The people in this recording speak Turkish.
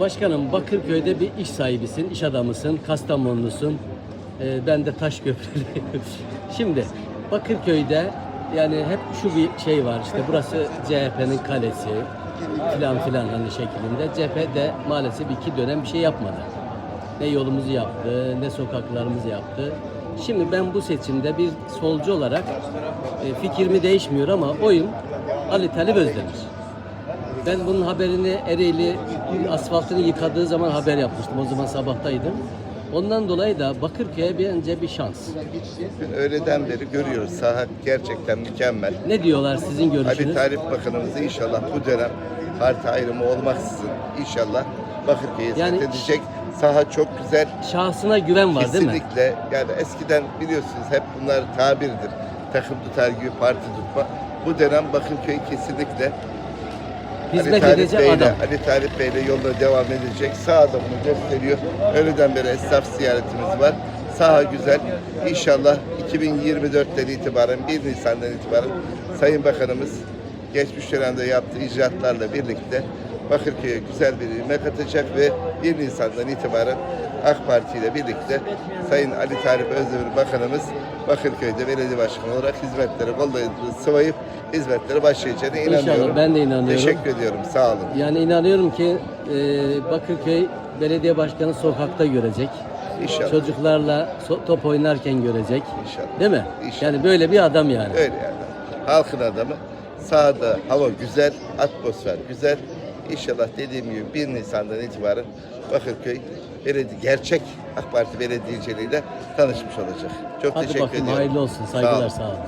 Başkanım Bakırköy'de bir iş sahibisin, iş adamısın, Kastamonlusun. Ee, ben de Taşköprülü. Şimdi Bakırköy'de yani hep şu bir şey var işte burası CHP'nin kalesi filan filan hani şeklinde. CHP de maalesef iki dönem bir şey yapmadı. Ne yolumuzu yaptı, ne sokaklarımızı yaptı. Şimdi ben bu seçimde bir solcu olarak e, fikrimi değişmiyor ama oyum Ali Talip Özdemir. Ben bunun haberini Ereğli asfaltını yıkadığı zaman haber yapmıştım. O zaman sabahtaydım. Ondan dolayı da Bakırköy'e bir önce bir şans. Dün öğleden beri görüyoruz. Saha gerçekten mükemmel. Ne diyorlar sizin Ali görüşünüz? Tarif Bakanımız inşallah bu dönem parti ayrımı olmaksızın inşallah Bakırköy'e Yani- edecek. Saha çok güzel. Şahsına güven var değil mi? Kesinlikle. Yani eskiden biliyorsunuz hep bunlar tabirdir. Takım tutar gibi parti tutma. Bu dönem Bakırköy kesinlikle Hizmet Ali edecek Bey'le, adam. Ali Talip Bey'le yoluna devam edecek. Sağ da bunu gösteriyor. Öğleden beri esnaf ziyaretimiz var. Saha güzel. İnşallah 2024'ten itibaren 1 Nisan'dan itibaren Sayın Bakanımız geçmiş dönemde yaptığı icraatlarla birlikte Bakırköy'e güzel bir ivme katacak ve 1 Nisan'dan itibaren AK Parti ile birlikte Sayın Ali Talip Özdemir Bakanımız Bakırköy'de belediye başkanı olarak hizmetlere kolları sıvayıp hizmetlere başlayacağına inanıyorum. İnşallah, ben de inanıyorum. Teşekkür ediyorum. Sağ olun. Yani inanıyorum ki e, Bakırköy Belediye Başkanı sokakta görecek. İnşallah. Çocuklarla so- top oynarken görecek. İnşallah. Değil mi? İnşallah. Yani böyle bir adam yani. Öyle yani. Halkın adamı. Sahada hava güzel, atmosfer güzel. İnşallah dediğim gibi 1 Nisan'dan itibaren Bakırköy belediye, gerçek AK Parti belediyeciliğiyle tanışmış olacak. Çok Hadi teşekkür bakayım ediyorum. hayırlı olsun. Saygılar sağ olun.